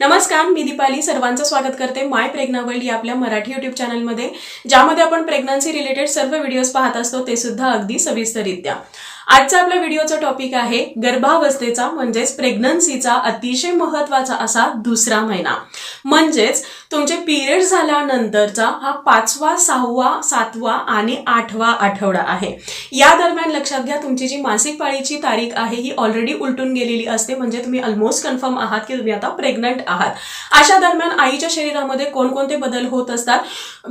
नमस्कार मी दीपाली. सर्वांचं स्वागत करते माय प्रेग्ना वर्ल्ड या आपल्या मराठी युट्यूब चॅनलमध्ये ज्यामध्ये आपण प्रेग्नन्सी रिलेटेड सर्व व्हिडिओज पाहत असतो ते सुद्धा अगदी सविस्तररित्या. आजचा आपल्या व्हिडिओचा टॉपिक आहे गर्भावस्थेचा म्हणजेच प्रेग्नन्सीचा अतिशय महत्त्वाचा असा दुसरा महिना. म्हणजेच तुमचे पिरियड झाल्यानंतरचा हा पाचवा सहावा सातवा आणि आठवा आठवडा आहे. या दरम्यान लक्षात घ्या तुमची जी मासिक पाळीची तारीख आहे ही ऑलरेडी उलटून गेलेली असते. म्हणजे तुम्ही ऑलमोस्ट कन्फर्म आहात की तुम्ही आता प्रेग्नंट आहात. अशा दरम्यान आईच्या शरीरामध्ये कोणकोणते बदल होत असतात?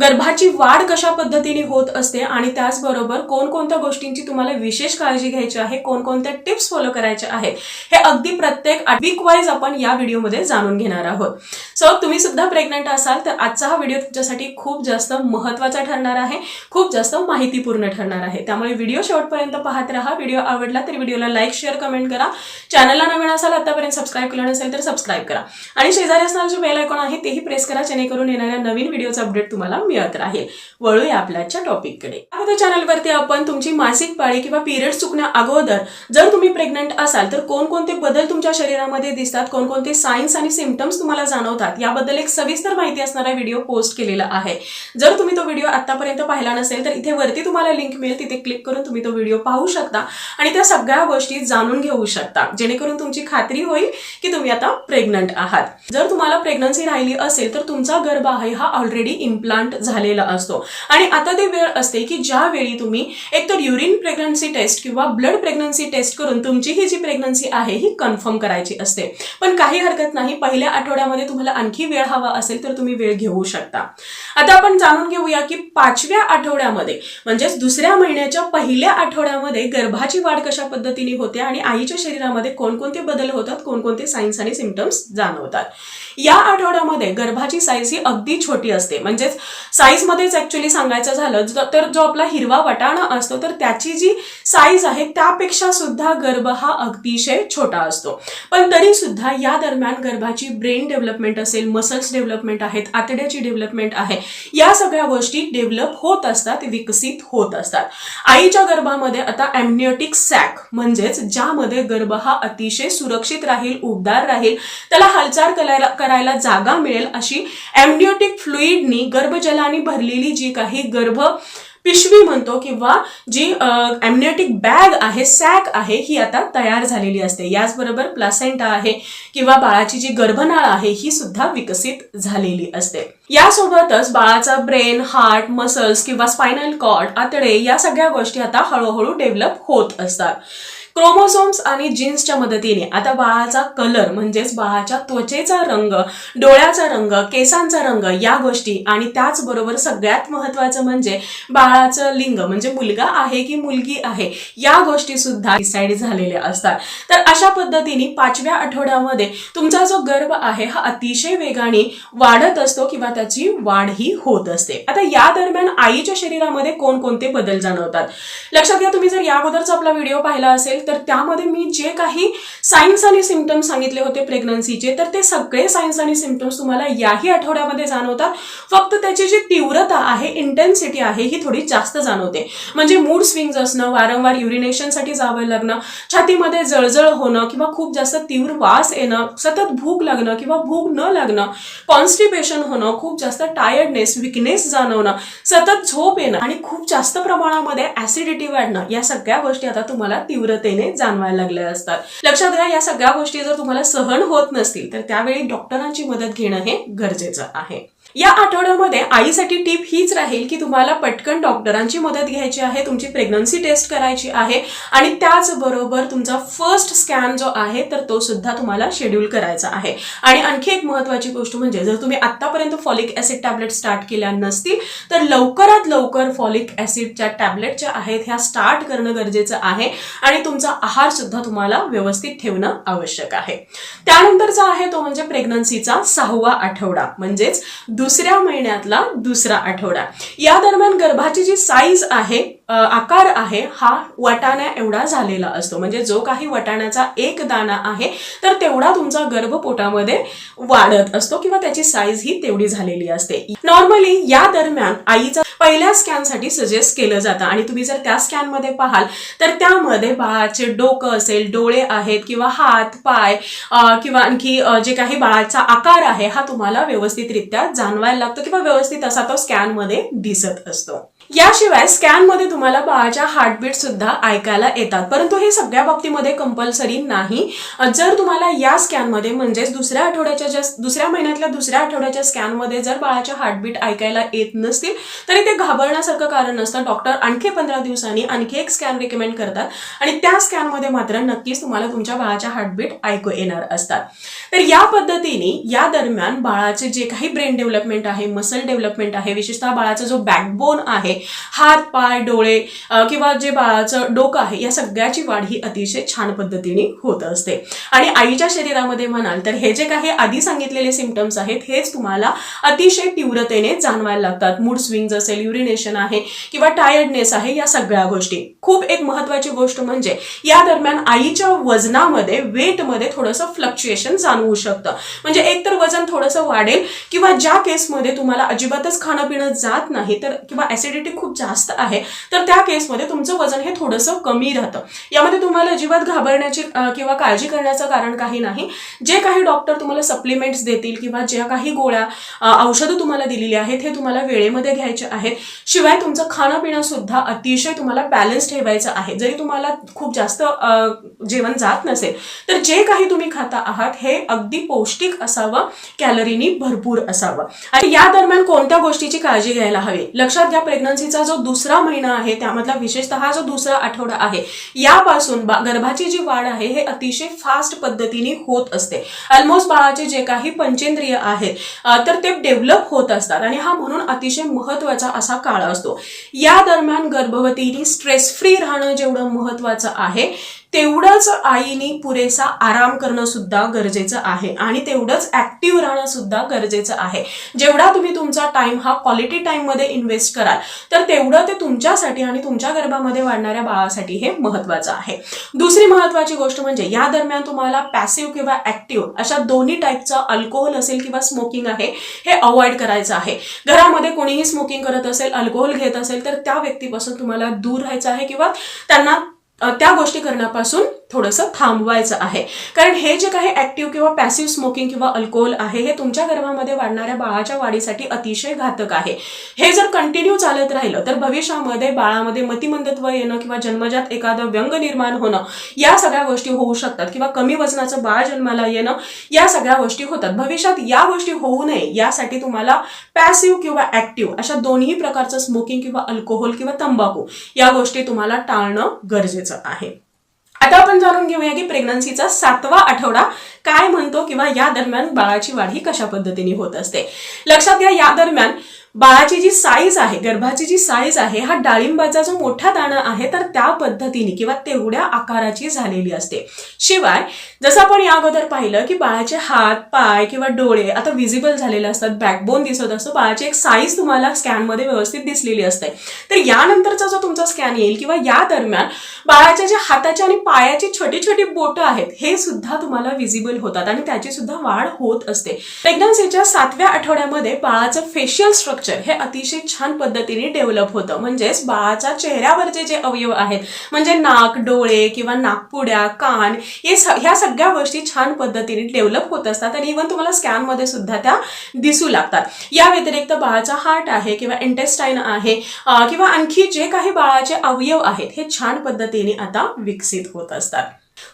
गर्भाची वाढ कशा पद्धतीने होत असते? आणि त्याचबरोबर कोणकोणत्या गोष्टींची तुम्हाला विशेष काळजी घ्यायची आहे कोणकोणत्या टिप्स फॉलो करायच्या आहेत हे अगदी प्रत्येक वीक वाईज आपण या व्हिडिओमध्ये जाणून घेणार आहोत. सो तुम्ही सुद्धा प्रेग्नंट असाल तर आजचा हा व्हिडिओ तुमच्यासाठी खूप जास्त महत्त्वाचा ठरणार आहे खूप जास्त माहितीपूर्ण ठरणार आहे. त्यामुळे व्हिडिओ शेवटपर्यंत पाहत राहा. व्हिडिओ आवडला तर व्हिडिओला लाईक शेअर कमेंट करा. चॅनलला नवीन असाल आतापर्यंत सबस्क्राईब केलं नसेल तर सबस्क्राईब करा. आणि शेजारी असणारं जे बेल आयकॉन आहे तेही प्रेस करा जेणेकरून येणाऱ्या नवीन व्हिडिओचा अपडेट तुम्हाला मिळत राहील. वळूया आपल्याच्या टॉपिककडे आता चॅनलवरती आपण तुमची मासिक पाळी किंवा पिरियड चुकण्या अगोदर जर तुम्ही प्रेग्नंट असाल तर कोणकोणते बदल तुमच्या शरीरामध्ये दिसतात कोणकोणते सायन्स आणि सिमटम्स तुम्हाला जाणवतात याबद्दल एक सविस्तर माहिती असणारा व्हिडिओ पोस्ट केलेला आहे. जर तुम्ही तो व्हिडिओ आतापर्यंत पाहिला नसेल तर इथे वरती तुम्हाला लिंक मिळेल तिथे क्लिक करून तुम्ही तो व्हिडिओ पाहू शकता आणि त्या सगळ्या गोष्टी जाणून घेऊ शकता जेणेकरून तुमची खात्री होईल की तुम्ही आता प्रेग्नंट आहात. जर तुम्हाला प्रेग्नन्सी राहिली असेल तर तुमचा गर्भ आहे हा ऑलरेडी इम्प्लांट झालेला असतो. आणि आता ते वेळ असते की ज्यावेळी तुम्ही एकतर युरिन प्रेग्नन्सी टेस्ट किंवा ब्लड प्रेग्नन्सी टेस्ट करून तुमची ही जी प्रेग्नन्सी आहे ही कन्फर्म करायची असते. पण काही हरकत नाही. पहिल्या आठवड्यामध्ये तुम्हाला आणखी वेळ हवा असेल तर तुम्ही वेळ घेऊ शकता. आता आपण जाणून घेऊया की पाचव्या आठवड्यामध्ये म्हणजेच दुसऱ्या महिन्याच्या पहिल्या आठवड्यामध्ये गर्भाची वाढ कशा पद्धतीने होते आणि आईच्या शरीरामध्ये कोणकोणते बदल होतात कोणकोणते सायन्स आणि सिमटम्स जाणवतात. या आठवड्यामध्ये गर्भाची साईज ही अगदी छोटी असते. म्हणजेच साईज मध्येच ऍक्च्युली सांगायचं झालं तर जो आपला हिरवा वटाणा असतो तर त्याची जी साईज आहे त्यापेक्षा सुद्धा गर्भ हा अतिशय छोटा असतो. पण तरी सुद्धा या दरम्यान गर्भाची ब्रेन डेव्हलपमेंट असेल मसल्स डेव्हलपमेंट आहेत आतड्याची डेव्हलपमेंट आहे या सगळ्या गोष्टी डेव्हलप होत असतात विकसित होत असतात. आईच्या गर्भामध्ये आता एमनियोटिक सॅक म्हणजेच ज्यामध्ये गर्भ हा अतिशय सुरक्षित राहील उबदार राहील त्याला हालचाल करायला करायला जागा मिळेल अशी एमनियोटिक फ्लुईडनी गर्भजलाने भरलेली जी काही गर्भ पिशवी म्हणतो किंवा जी एमनियोटिक बॅग आहे सॅक आहे ही आता तयार झालेली असते. याचबरोबर प्लासेंटा आहे किंवा बाळाची जी गर्भनाळ आहे ही सुद्धा विकसित झालेली असते. यासोबतच बाळाचा ब्रेन हार्ट मसल्स किंवा स्पायनल कॉर्ड आतडे या सगळ्या गोष्टी आता हळूहळू डेव्हलप होत असतात. क्रोमोसोम्स आणि जीन्सच्या मदतीने. आता बाळाचा कलर म्हणजेच बाळाच्या त्वचेचा रंग डोळ्याचा रंग केसांचा रंग या गोष्टी आणि त्याचबरोबर सगळ्यात महत्वाचं म्हणजे बाळाचं लिंग म्हणजे मुलगा आहे की मुलगी आहे या गोष्टी सुद्धा डिसाईड झालेल्या असतात. तर अशा पद्धतीने पाचव्या आठवड्यामध्ये तुमचा जो गर्भ आहे हा अतिशय वेगाने वाढत असतो किंवा त्याची वाढ ही होत असते. आता या दरम्यान आईच्या शरीरामध्ये कोणकोणते बदल जाणवतात? लक्षात घ्या तुम्ही जर या अगोदरचा आपला व्हिडिओ पाहिला असेल तर त्यामध्ये मी जे काही सायन्स आणि सिमटम्स सांगितले होते प्रेग्नन्सीचे तर ते सगळे सायन्स आणि सिमटम्स तुम्हाला याही आठवड्यामध्ये जाणवतात. फक्त त्याची जी तीव्रता आहे इंटेन्सिटी आहे ही थोडी जास्त जाणवते. म्हणजे मूड स्विंग्स असणं वारंवार युरिनेशनसाठी जावं लागणं छातीमध्ये जळजळ होणं किंवा खूप जास्त तीव्र वास येणं सतत भूक लागणं किंवा भूक न लागणं कॉन्स्टिपेशन होणं खूप जास्त टायर्डनेस विकनेस जाणवणं सतत झोप येणं आणि खूप जास्त प्रमाणामध्ये ऍसिडिटी वाढणं या सगळ्या गोष्टी आता तुम्हाला तीव्रते तीव्रतेने जाणवायला लागल्या असतात. लक्षात घ्या या सगळ्या गोष्टी जर तुम्हाला सहन होत नसतील तर त्यावेळी डॉक्टरांची मदत घेणं हे गरजेचं आहे. या आठवड्यामध्ये आईसाठी टीप हीच राहील की तुम्हाला पटकन डॉक्टरांची मदत घ्यायची आहे तुमची प्रेग्नन्सी टेस्ट करायची आहे आणि त्याचबरोबर तुमचा फर्स्ट स्कॅन जो आहे तर तो सुद्धा तुम्हाला शेड्यूल करायचा आहे. आणि आणखी एक महत्वाची गोष्ट म्हणजे जर तुम्ही आतापर्यंत फॉलिक ऍसिड टॅबलेट स्टार्ट केल्या नसतील तर लवकरात लवकर फॉलिक ऍसिडच्या टॅबलेट ज्या आहेत ह्या स्टार्ट करणं गरजेचं आहे आणि तुमचा आहार सुद्धा तुम्हाला व्यवस्थित ठेवणं आवश्यक आहे. त्यानंतरचा आहे तो म्हणजे प्रेग्नन्सीचा सहावा आठवडा म्हणजेच दुसऱ्या महिन्यातला दुसरा आठवडा. या दरम्यान गर्भाची जी साईज आहे आकार आहे हा वटाण्या एवढा झालेला असतो. म्हणजे जो काही वटाण्याचा एक दाणा आहे तर तेवढा तुमचा गर्भ पोटामध्ये वाढत असतो किंवा त्याची साईज ही तेवढी झालेली असते. नॉर्मली या दरम्यान आईचा पहिल्या स्कॅनसाठी सजेस्ट केलं जातं. आणि तुम्ही जर त्या स्कॅनमध्ये पाहाल तर त्यामध्ये बाळाचे डोकं असेल डोळे आहेत किंवा हात पाय किंवा आणखी जे काही बाळाचा आकार आहे हा तुम्हाला व्यवस्थितरित्या जाणवायला लागतो किंवा व्यवस्थित असा तो स्कॅनमध्ये दिसत असतो. याशिवाय स्कॅनमध्ये तुम्हाला बाळाच्या हार्टबीट सुद्धा ऐकायला येतात. परंतु हे सगळ्या बाबतीमध्ये कंपल्सरी नाही. जर तुम्हाला या स्कॅनमध्ये म्हणजेच दुसऱ्या आठवड्याच्या ज्या दुसऱ्या महिन्यातल्या दुसऱ्या आठवड्याच्या स्कॅनमध्ये जर बाळाच्या हार्टबीट ऐकायला येत नसतील तरी ते घाबरण्यासारखं कारण नसतं डॉक्टर आणखी पंधरा दिवसांनी आणखी एक स्कॅन रिकमेंड करतात. आणि त्या स्कॅनमध्ये मात्र नक्कीच तुम्हाला तुमच्या बाळाच्या हार्टबीट ऐकू येणार असतात. तर या पद्धतीने या दरम्यान बाळाचे जे काही ब्रेन डेव्हलपमेंट आहे मसल डेव्हलपमेंट आहे विशेषतः बाळाचा जो बॅकबोन आहे हात पाय डोळे किंवा जे बाळाचं डोकं आहे या सगळ्याची वाढ ही अतिशय छान पद्धतीने होत असते. आणि आईच्या शरीरामध्ये म्हणाल तर हे जे काही आधी सांगितलेले सिमटम्स आहेत हेच तुम्हाला अतिशय तीव्रतेने जाणवायला लागतात. मूड स्विंग्स असेल युरिनेशन आहे किंवा टायर्डनेस आहे या सगळ्या गोष्टी. खूप एक महत्वाची गोष्ट म्हणजे या दरम्यान आईच्या वजनामध्ये वेटमध्ये थोडंसं फ्लक्च्युएशन जाणवू शकतं. म्हणजे एक तर वजन थोडंसं वाढेल किंवा ज्या केसमध्ये तुम्हाला अजिबातच खाणं पिणं जात नाही तर किंवा ऍसिडिटी खूप जास्त आहे. तर त्या केसमध्ये तुमचं वजन हे थोडंसं कमी राहतं. यामध्ये तुम्हाला अजिबात घाबरण्याची किंवा काळजी करण्याचं कारण काही नाही. जे काही डॉक्टर तुम्हाला सप्लिमेंट्स देतील किंवा ज्या काही गोळ्या औषधं तुम्हाला दिलेली आहेत हे तुम्हाला वेळेमध्ये घ्यायचे आहेत. शिवाय तुमचं खाणं सुद्धा अतिशय तुम्हाला बॅलन्स ठेवायचं आहे. जरी तुम्हाला खूप जास्त जेवण जात नसेल तर जे काही तुम्ही खाता आहात हे अगदी पौष्टिक असावं कॅलरीनी भरपूर असावं. आणि या दरम्यान कोणत्या गोष्टीची काळजी घ्यायला हवी? लक्षात घ्या प्रेग्नन्सीचा जो दुसरा महिना आहे त्यामधला विशेषतः जो दुसरा आठवडा आहे यापासून गर्भाची जी वाढ आहे हे अतिशय फास्ट पद्धतीने होत असते. ऑलमोस्ट बाळाचे जे काही पंचेंद्रिय आहेत तर ते डेव्हलप होत असतात आणि हा म्हणून अतिशय महत्त्वाचा असा काळ असतो. या दरम्यान गर्भवतीने स्ट्रेस फ्री राहणं जेवढं महत्वाचं आहे तेवढंच आईने पुरेसा आराम करणं सुद्धा गरजेचं आहे. आणि तेवढंच ऍक्टिव्ह राहणं सुद्धा गरजेचं आहे. जेवढा तुम्ही तुमचा टाइम हा क्वालिटी टाइममध्ये इन्व्हेस्ट कराल तर तेवढं ते तुमच्यासाठी आणि तुमच्या गर्भामध्ये वाढणाऱ्या बाळासाठी हे महत्वाचं आहे. दुसरी महत्वाची गोष्ट म्हणजे या दरम्यान तुम्हाला पॅसिव्ह किंवा ऍक्टिव्ह अशा दोन्ही टाईपचं अल्कोहोल असेल किंवा स्मोकिंग आहे हे अवॉइड करायचं आहे. घरामध्ये कोणीही स्मोकिंग करत असेल अल्कोहोल घेत असेल तर त्या व्यक्तीपासून तुम्हाला दूर राहायचं आहे किंवा त्यांना त्या गोष्टी करण्यापासून थोडंसं थांबवायचं आहे. कारण हे जे काही ऍक्टिव्ह किंवा पॅसिव्ह स्मोकिंग किंवा अल्कोहोल आहे हे तुमच्या गर्भामध्ये वाढणाऱ्या बाळाच्या वाढीसाठी अतिशय घातक आहे. हे जर कंटिन्यू चालत राहिलं तर भविष्यामध्ये बाळामध्ये मतिमंदत्व येणं किंवा जन्मजात एखादं व्यंग निर्माण होणं या सगळ्या गोष्टी होऊ शकतात. किंवा कमी वजनाचं बाळ जन्माला येणं या सगळ्या गोष्टी होतात. भविष्यात या गोष्टी होऊ नये यासाठी तुम्हाला पॅसिव्ह किंवा ऍक्टिव्ह अशा दोन्ही प्रकारचं स्मोकिंग किंवा अल्कोहोल किंवा तंबाखू या गोष्टी तुम्हाला टाळणं गरजेचं आहे. आता आपण जाणून घेऊया की प्रेग्नन्सीचा सातवा आठवडा काय म्हणतो किंवा या दरम्यान बाळाची वाढ ही कशा पद्धतीने होत असते. लक्षात घ्या या दरम्यान बाळाची जी साईज आहे गर्भाची जी साईज आहे हा डाळिंबाचा जो मोठा दाणा आहे तर त्या पद्धतीने किंवा तेवढ्या आकाराची झालेली असते. शिवाय जसं आपण या अगोदर पाहिलं की बाळाचे हात पाय किंवा डोळे आता विजिबल झालेले असतात बॅकबोन दिसत असतो बाळाची एक साईज तुम्हाला स्कॅनमध्ये व्यवस्थित दिसलेली असते. तर यानंतरचा जो तुमचा स्कॅन येईल किंवा या दरम्यान बाळाच्या ज्या हाताच्या आणि पायाची छोटी छोटी बोटं आहेत हे सुद्धा तुम्हाला विजिबल होतात आणि त्याची सुद्धा वाढ होत असते. प्रेग्नन्सीच्या सातव्या आठवड्यामध्ये बाळाचं फेशियल स्ट्रक्चर हे अतिशय छान पद्धतीने डेव्हलप होतं. म्हणजेच बाळाच्या चेहऱ्यावरचे जे अवयव आहेत म्हणजे नाक डोळे किंवा नाकपुड्या कान हे ह्या सगळ्या गोष्टी छान पद्धतीने डेव्हलप होत असतात आणि इव्हन तुम्हाला स्कॅनमध्ये सुद्धा त्या दिसू लागतात. या व्यतिरिक्त बाळाचा हार्ट आहे किंवा इंटेस्टाईन आहे किंवा आणखी जे काही बाळाचे अवयव आहेत हे छान पद्धतीने आता विकसित होत असतात.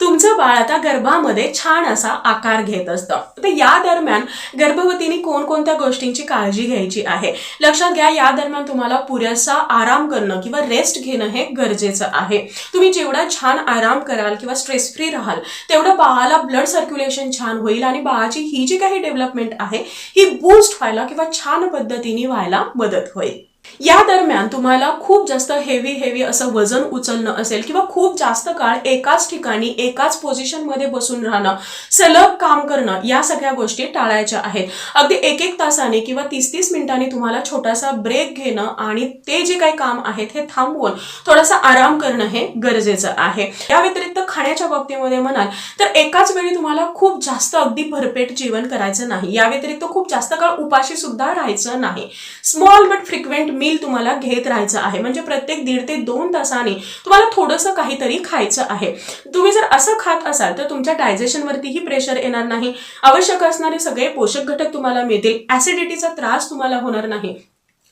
तुमचं बाळ आता गर्भामध्ये छान असा आकार घेत असतं. तर या दरम्यान गर्भवतीने कोणकोणत्या गोष्टींची काळजी घ्यायची आहे? लक्षात घ्या या दरम्यान तुम्हाला पुरेसा आराम करणं किंवा रेस्ट घेणं हे गरजेचं आहे. तुम्ही जेवढा छान आराम कराल किंवा स्ट्रेस फ्री राहाल तेवढं बाळाला ब्लड सर्क्युलेशन छान होईल आणि बाळाची ही जी काही डेव्हलपमेंट आहे ही बूस्ट व्हायला किंवा छान पद्धतीने व्हायला मदत होईल. या दरम्यान तुम्हाला खूप जास्त हेवी हेवी असं वजन उचलणं असेल किंवा खूप जास्त काळ एकाच ठिकाणी एकाच पोझिशनमध्ये बसून राहणं सलग काम करणं या सगळ्या गोष्टी टाळायच्या आहेत. अगदी एक एक तासाने किंवा तीस तीस मिनिटांनी तुम्हाला छोटासा ब्रेक घेणं आणि ते जे काही काम आहेत हे थांबवून थोडासा आराम करणं हे गरजेचं आहे. या व्यतिरिक्त खाण्याच्या बाबतीमध्ये म्हणाल तर एकाच वेळी तुम्हाला खूप जास्त अगदी भरपेट जेवण करायचं नाही. या व्यतिरिक्त खूप जास्त काळ उपाशी सुद्धा राहायचं नाही. स्मॉल बट फ्रिक्वेंट मील तुम्हाला घेत राहायचं आहे. म्हणजे प्रत्येक दीड ते दोन तासाने तुम्हाला थोडंसं काहीतरी खायचं आहे. तुम्ही जर असं खात असाल तर तुमच्या डायजेशनवरतीही प्रेशर येणार नाही. आवश्यक असणारे सगळे पोषक घटक तुम्हाला मिळतील. ऍसिडिटीचा त्रास तुम्हाला होणार नाही.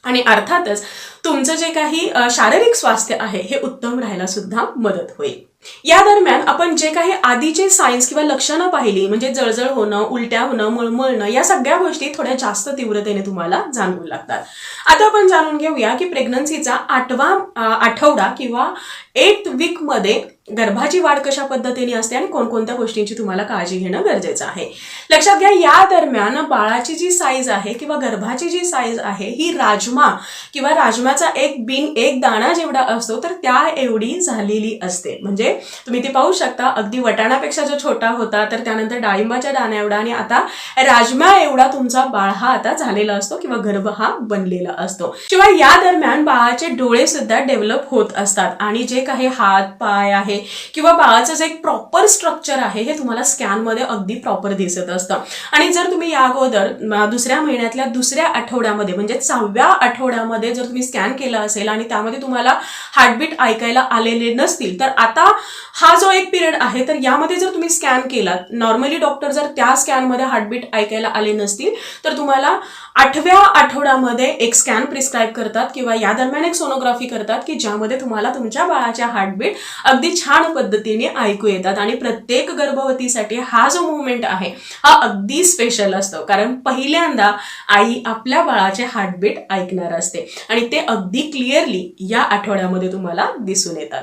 आणि अर्थातच तुमचं जे काही शारीरिक स्वास्थ्य आहे हे उत्तम राहायला सुद्धा मदत होईल. या दरम्यान आपण जे काही आधीचे सायन्स किंवा लक्षणं पाहिली म्हणजे जळजळ होणं उलट्या होणं मळमळणं या सगळ्या गोष्टी थोड्या जास्त तीव्रतेने तुम्हाला जाणवू लागतात. आता आपण जाणून घेऊया की प्रेग्नन्सीचा आठवा आठवडा किंवा एट वीकमध्ये गर्भाची वाढ कशा पद्धतीने असते आणि कोणकोणत्या गोष्टींची तुम्हाला काळजी घेणं गरजेचं आहे? लक्षात घ्या या दरम्यान बाळाची जी साईज आहे किंवा गर्भाची जी साईज आहे ही राजमा किंवा राजमाचा एक बिन एक दाणा जेवढा असतो तर त्या एवढी झालेली असते. म्हणजे तुम्ही ती पाहू शकता अगदी वटाणापेक्षा जो छोटा होता तर त्यानंतर डाळिंबाच्या दाण्या एवढा आणि आता राजमा एवढा तुमचा बाळ हा आता झालेला असतो किंवा गर्भ हा बनलेला असतो. शिवाय या दरम्यान बाळाचे डोळे सुद्धा डेव्हलप होत असतात आणि जे काही हात पाय आहे किंवा बाळाचं जे एक प्रॉपर स्ट्रक्चर आहे हे तुम्हाला स्कॅनमध्ये अगदी प्रॉपर दिसत असतं. आणि जर तुम्ही या अगोदर दुसऱ्या महिन्यातल्या दुसऱ्या आठवड्यामध्ये म्हणजे सहाव्या आठवड्यामध्ये जर तुम्ही स्कॅन केला असेल आणि त्यामध्ये तुम्हाला हार्टबीट ऐकायला आलेले नसतील तर आता हा जो एक पिरियड आहे तर यामध्ये जर तुम्ही स्कॅन केलात नॉर्मली डॉक्टर जर त्या स्कॅनमध्ये हार्टबीट ऐकायला आले नसतील तर तुम्हाला आठव्या आठवड्यामध्ये एक स्कॅन प्रिस्क्राईब करतात किंवा या दरम्यान एक सोनोग्राफी करतात की ज्यामध्ये तुम्हाला तुमच्या बाळाच्या हार्टबीट अगदी छान पद्धतीने ऐकू येतात आणि प्रत्येक गर्भवतीसाठी हा जो मुवमेंट आहे हा अगदी स्पेशल असतो. कारण पहिल्यांदा आई आपल्या बाळाचे हार्टबीट ऐकणार असते. आणि ते अगदी क्लिअरली या आठवड्यामध्ये तुम्हाला दिसून येतात.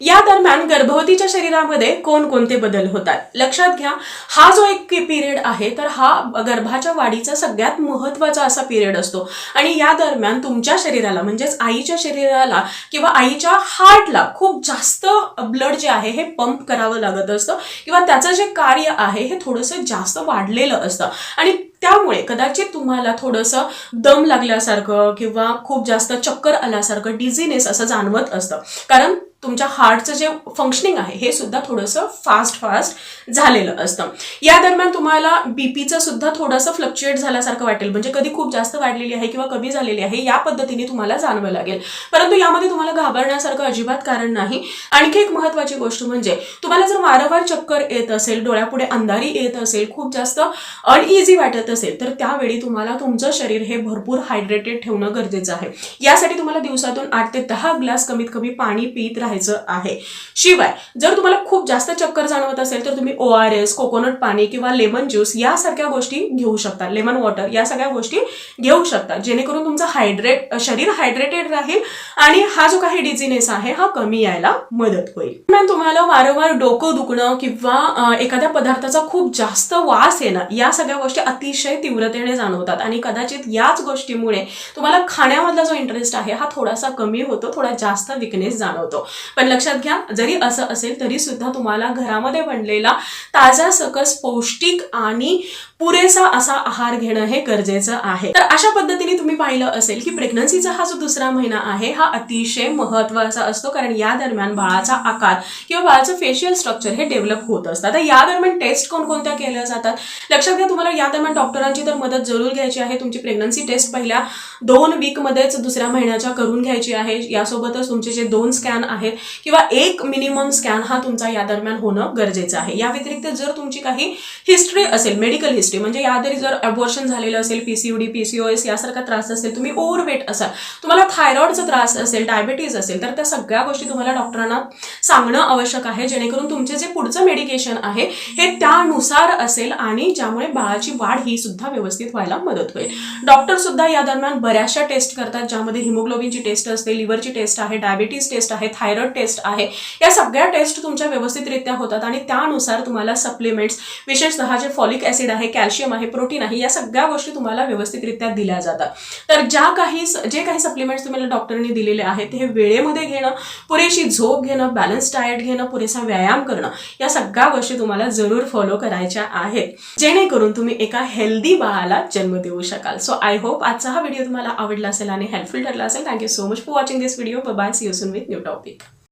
या दरम्यान गर्भवतीच्या शरीरामध्ये कोणकोणते बदल होतात? लक्षात घ्या हा जो एक पिरियड आहे तर हा गर्भाच्या वाढीचा सगळ्यात महत्त्वाचा असा पिरियड असतो. आणि या दरम्यान तुमच्या शरीराला म्हणजेच आईच्या शरीराला किंवा आईच्या हार्टला खूप जास्त ब्लड जे आहे हे पंप करावं लागत असतं. किंवा त्याचं जे कार्य आहे हे थोडंसं जास्त वाढलेलं असतं. आणि त्यामुळे कदाचित तुम्हाला थोडंसं दम लागल्यासारखं किंवा खूप जास्त चक्कर आल्यासारखं डिझिनेस असं जाणवत असतं. कारण तुमच्या हार्टचं जे फंक्शनिंग आहे हे सुद्धा थोडंसं फास्ट फास्ट झालेलं असतं. या दरम्यान तुम्हाला बीपीचं सुद्धा थोडंसं फ्लक्च्युएट झाल्यासारखं वाटेल. म्हणजे कधी खूप जास्त वाढलेली आहे किंवा कमी झालेली आहे या पद्धतीने तुम्हाला जाणवं लागेल. परंतु यामध्ये तुम्हाला घाबरण्यासारखं अजिबात कारण नाही. आणखी एक महत्वाची गोष्ट म्हणजे तुम्हाला जर वारंवार चक्कर येत असेल डोळ्यापुढे अंधारी येत असेल खूप जास्त अनइझी वाटत असेल तर त्यावेळी तुम्हाला तुमचं शरीर हे भरपूर हायड्रेटेड ठेवणं गरजेचं आहे. यासाठी तुम्हाला दिवसातून आठ ते दहा ग्लास कमीत कमी पाणी पित राहायचं आहे. शिवाय जर तुम्हाला खूप जास्त चक्कर जाणवत असेल तर तुम्ही ओ आर एस कोकोनट पाणी किंवा लेमन ज्यूस यासारख्या गोष्टी घेऊ शकता. लेमन वॉटर या सगळ्या गोष्टी घेऊ शकता. जेणेकरून तुमचं हायड्रेट शरीर हायड्रेटेड राहील आणि हा जो काही डिझिनेस आहे हा कमी यायला मदत होईल. दरम्यान तुम्हाला वारंवार डोकं दुखणं किंवा एखाद्या पदार्थाचा खूप जास्त वास येणं या सगळ्या गोष्टी अतिशय तीव्रतेने जाणवतात. आणि कदाचित याच गोष्टीमुळे तुम्हाला खाण्यामधला जो इंटरेस्ट आहे हा थोडासा कमी होतो थोडा जास्त विकनेस जाणवतो. पण लक्षात घ्या जरी असं असेल तरी सुद्धा तुम्हाला घरामध्ये बनलेला ताजा सकस पौष्टिक आणि पुरेसा असा आहार घेणं हे गरजेचं आहे. तर अशा पद्धतीने तुम्ही पाहिलं असेल की प्रेग्नन्सीचा हा जो दुसरा महिना आहे हा अतिशय महत्त्वाचा असतो. कारण या दरम्यान बाळाचा आकार किंवा बाळाचं फेशियल स्ट्रक्चर हे डेव्हलप होत असतं. आता या दरम्यान टेस्ट कोणकोणत्या केल्या जातात? लक्षात घ्या तुम्हाला या दरम्यान डॉक्टरांची तर मदत जरूर घ्यायची आहे. तुमची प्रेग्नन्सी टेस्ट पहिल्या दोन वीकमध्येच दुसऱ्या महिन्याच्या करून घ्यायची आहे. यासोबतच तुमचे जे दोन स्कॅन आहेत किंवा एक मिनिमम स्कॅन हा तुमचा या दरम्यान होणं गरजेचं आहे. या व्यतिरिक्त जर तुमची काही हिस्ट्री असेल मेडिकल हिस्ट्री म्हणजे याआधी जर अबॉर्शन झालेलं असेल पीसीओडी पीसीओएस यासारखा त्रास असेल तुम्ही ओव्हरवेट असाल. तुम्हाला थायरॉइडचा त्रास असेल डायबिटीज असेल तर त्या सगळ्या गोष्टी तुम्हाला डॉक्टरांना सांगणं आवश्यक आहे. जेणेकरून तुमचे जे पुढचं मेडिकेशन आहे हे त्यानुसार असेल आणि ज्यामुळे बाळाची वाढ ही सुद्धा व्यवस्थित व्हायला मदत होईल. डॉक्टर सुद्धा या दरम्यान बऱ्याचशा टेस्ट करतात ज्यामध्ये हिमोग्लोबिनची टेस्ट असते लिव्हरची टेस्ट आहे डायबिटीज टेस्ट आहे थायरॉइड टेस्ट आहे. या सगळ्या टेस्ट तुमच्या व्यवस्थितरित्या होतात आणि त्यानुसार तुम्हाला सप्लिमेंट्स विशेषतः जे फॉलिक ऍसिड आहे कॅल्शियम आहे प्रोटीन आहे या सगळ्या गोष्टी तुम्हाला व्यवस्थितरित्या दिल्या जातात. तर ज्या काही जे काही सप्लिमेंट्स तुम्हाला डॉक्टरने दिलेले आहेत हे वेळेमध्ये घेणं पुरेशी झोप घेणं बॅलन्स डाएट घेणं पुरेसा व्यायाम करणं या सगळ्या गोष्टी तुम्हाला जरूर फॉलो करायच्या आहेत. जेणेकरून तुम्ही एका हेल्दी बाळाला जन्म देऊ शकाल. सो आय होप आजचा हा व्हिडिओ तुम्हाला आवडला असेल आणि हेल्पफुल ठरला असेल. Thank you so much for watching this video bye see you soon with new topic